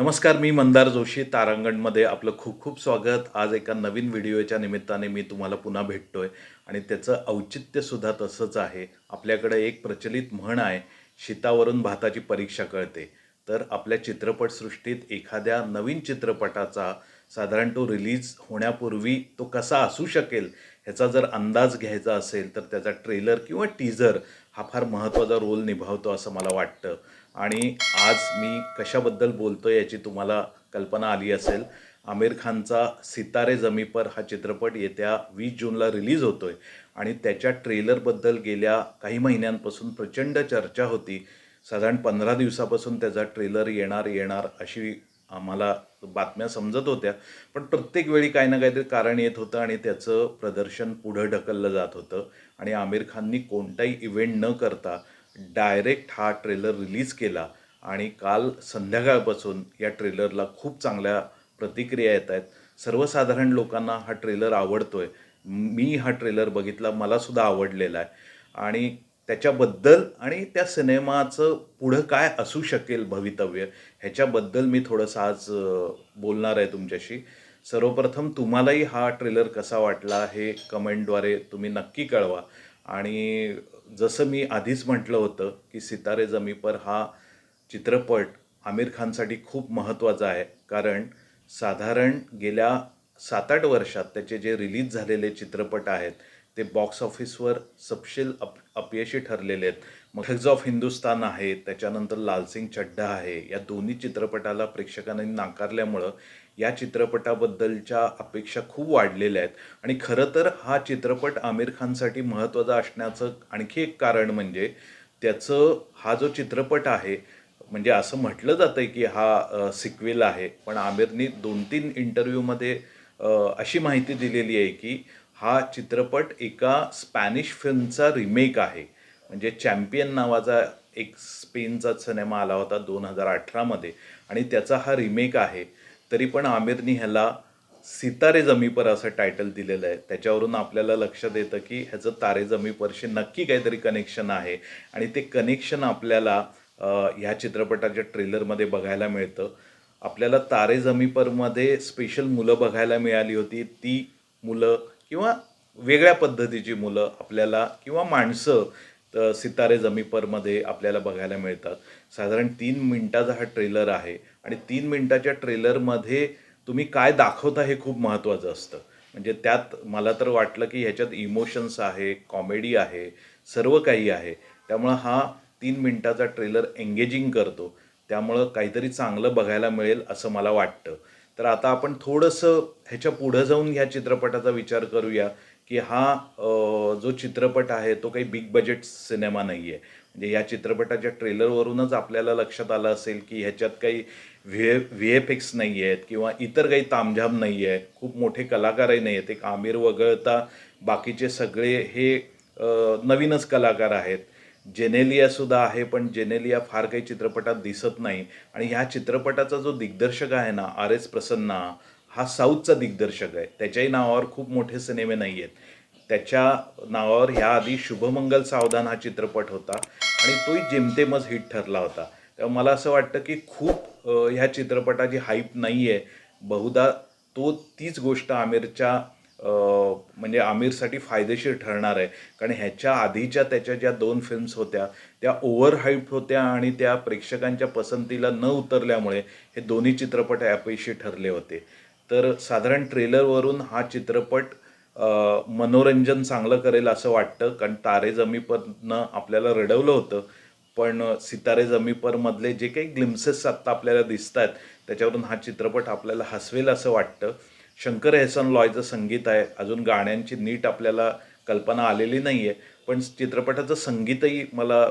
नमस्कार मी मंदार जोशी तारांगणमध्ये आपलं खूप खूप स्वागत. आज एका नवीन व्हिडिओच्या निमित्ताने मी तुम्हाला पुन्हा भेटतोय आणि त्याचं औचित्यसुद्धा तसंच आहे. आपल्याकडे एक प्रचलित म्हण आहे शीतावरून भाताची परीक्षा कळते. तर आपल्या चित्रपटसृष्टीत एखाद्या नवीन चित्रपटाचा साधारण तो रिलीज होण्यापूर्वी तो कसा असू शकेल ह्याचा जर अंदाज घ्यायचा असेल तर त्याचा ट्रेलर किंवा टीझर हा फार महत्त्वाचा रोल निभावतो असं मला वाटतं. आणि आज मी कशाबद्दल बोलतो याची तुम्हाला कल्पना आली असेल. आमिर खानचा सितारे जमी पर हा चित्रपट येत्या वीस जूनला रिलीज होतो आहे आणि त्याच्या ट्रेलरबद्दल गेल्या काही महिन्यांपासून प्रचंड चर्चा होती. साधारण पंधरा दिवसापासून त्याचा ट्रेलर येणार येणार अशी आम्हाला बातम्या समजत होत्या. पण प्रत्येक वेळी काही ना काहीतरी कारण येत होतं आणि त्याचं प्रदर्शन पुढं ढकललं जात होतं. आणि आमिर खाननी कोणताही इव्हेंट न करता डायरेक्ट हा ट्रेलर रिलीज केला आणि काल संध्याकाळपासून या ट्रेलरला खूप चांगल्या प्रतिक्रिया येत आहेत. सर्वसाधारण लोकांना हा ट्रेलर आवडतोय. मी हा ट्रेलर बघितला मलासुद्धा आवडलेला आहे. आणि त्याच्याबद्दल आणि त्या सिनेमाचं पुढं काय असू शकेल भवितव्य ह्याच्याबद्दल मी थोडंसं आज बोलणार आहे तुमच्याशी. सर्वप्रथम तुम्हालाही हा ट्रेलर कसा वाटला हे कमेंटद्वारे तुम्ही नक्की कळवा. आणि जसं मी आधीच म्हटलं होतं की सितारे जमी पर हा चित्रपट आमिर खानसाठी खूप महत्त्वाचा आहे. कारण साधारण गेल्या सात आठ वर्षात त्याचे जे रिलीज झालेले चित्रपट आहेत ते बॉक्स ऑफिसवर सपशेल अप अपयशी ठरलेले आहेत. मग ऑफ हिंदुस्तान आहे त्याच्यानंतर लालसिंग चड्ढा आहे. या दोन्ही चित्रपटाला प्रेक्षकांनी नाकारल्यामुळं या चित्रपटाबद्दलच्या अपेक्षा खूप वाढलेल्या आहेत. आणि खरं तर हा चित्रपट आमिर खानसाठी महत्त्वाचा असण्याचं आणखी एक कारण म्हणजे त्याचं हा जो चित्रपट आहे म्हणजे असं म्हटलं जातं की हा सिक्वेल आहे. पण आमिरनी दोन तीन इंटरव्ह्यूमध्ये अशी माहिती दिलेली आहे की हा चित्रपट एका स्पॅनिश फिल्मचा रिमेक आहे. म्हणजे चॅम्पियन नावाचा एक स्पेनचा सिनेमा आला होता दोन हजार अठरामध्ये आणि त्याचा हा रिमेक आहे. तरी पण आमिरनी ह्याला सितारे जमीपर असं टायटल दिलेलं आहे. त्याच्यावरून आपल्याला लक्षात येतं की ह्याचं तारे जमीपरशी नक्की काहीतरी कनेक्शन आहे. आणि ते कनेक्शन आपल्याला ह्या चित्रपटाच्या ट्रेलरमध्ये बघायला मिळतं. आपल्याला तारे जमीपरमध्ये स्पेशल मुलं बघायला मिळाली होती. ती मुलं किंवा वेगळ्या पद्धतीची मुलं आपल्याला किंवा माणसं सितारे जमीपरमध्ये आपल्याला बघायला मिळतात. साधारण तीन मिनटाचा हा ट्रेलर आहे आणि तीन मिनटाच्या ट्रेलरमध्ये तुम्ही काय दाखवता हे खूप महत्त्वाचं असतं. म्हणजे त्यात मला तर वाटलं की ह्याच्यात इमोशन्स आहे कॉमेडी आहे सर्व काही आहे. त्यामुळं हा तीन मिनटाचा ट्रेलर एंगेजिंग करतो. त्यामुळं काहीतरी चांगलं बघायला मिळेल असं मला वाटतं. तर आता आपण थोडंसं ह्याच्या पुढं जाऊन ह्या चित्रपटाचा विचार करूया की हा जो चित्रपट आहे तो काही बिग बजेट सिनेमा नाही आहे म्हणजे या चित्रपटाच्या ट्रेलरवरूनच आपल्याला लक्षात आलं असेल की ह्याच्यात काही व्ही व्ही एफ एक्स नाही आहेत किंवा इतर काही तामझाम नाही आहे खूप मोठे कलाकारही नाही आहेत एक आमिर वगळता बाकीचे सगळे हे नवीनच कलाकार आहेत. जेनेलियासुद्धा आहे पण जेनेलिया फार काही चित्रपटात दिसत नाही. आणि ह्या चित्रपटाचा जो दिग्दर्शक आहे ना आर एस प्रसन्ना हा साऊथचा दिग्दर्शक आहे. त्याच्याही नावावर खूप मोठे सिनेमे नाही आहेत त्याच्या नावावर ह्या आधी शुभमंगल सावधान हा चित्रपट होता आणि तोही जेमतेमच हिट ठरला होता. तेव्हा मला असं वाटतं की खूप ह्या चित्रपटाची हाईप नाही आहे बहुधा तो तीच गोष्ट आमिरच्या म्हणजे आमिरसाठी फायदेशीर ठरणार आहे. कारण ह्याच्या आधीच्या त्याच्या ज्या दोन फिल्म्स होत्या त्या ओव्हर हाईप होत्या आणि त्या प्रेक्षकांच्या पसंतीला न उतरल्यामुळे हे दोन्ही चित्रपट अपयशी ठरले होते. तर साधारण ट्रेलरवरून हा चित्रपट मनोरंजन चांगलं करेल असं वाटतं. कारण तारे जमी परनं आपल्याला रडवलं होतं. पण सितारे जमी परमधले जे काही ग्लिम्सेस आत्ता आपल्याला दिसत आहेत त्याच्यावरून हा चित्रपट आपल्याला हसवेल असं वाटतं. शंकर एहसन लॉयचं संगीत आहे. अजून गाण्यांची नीट आपल्याला कल्पना आलेली नाही आहे पण चित्रपटाचं संगीतही मला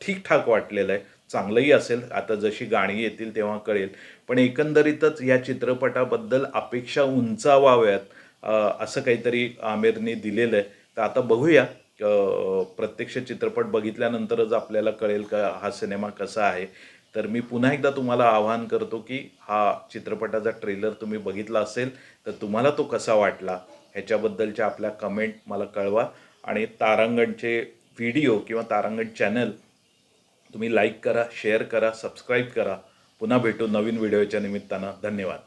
ठीकठाक वाटलेलं आहे. चांगलंही असेल. आता जशी गाणी येतील तेव्हा कळेल. पण एकंदरीतच या चित्रपटाबद्दल अपेक्षा उंचावाव्यात असं काहीतरी आमिरने दिलेलं आहे. तर आता बघूया. प्रत्यक्ष चित्रपट बघितल्यानंतरच आपल्याला कळेल का हा सिनेमा कसा आहे. तर मी पुन्हा एकदा तुम्हाला आवाहन करतो की हा चित्रपटाचा ट्रेलर तुम्ही बघितला असेल तर तुम्हाला तो कसा वाटला ह्याच्याबद्दलच्या आपल्या कमेंट मला कळवा. आणि तारांगणचे व्हिडिओ किंवा तारांगण चॅनल तुम्ही लाईक करा शेअर करा सबस्क्राईब करा. पुन्हा भेटू नवीन व्हिडिओच्या निमित्तानं. धन्यवाद.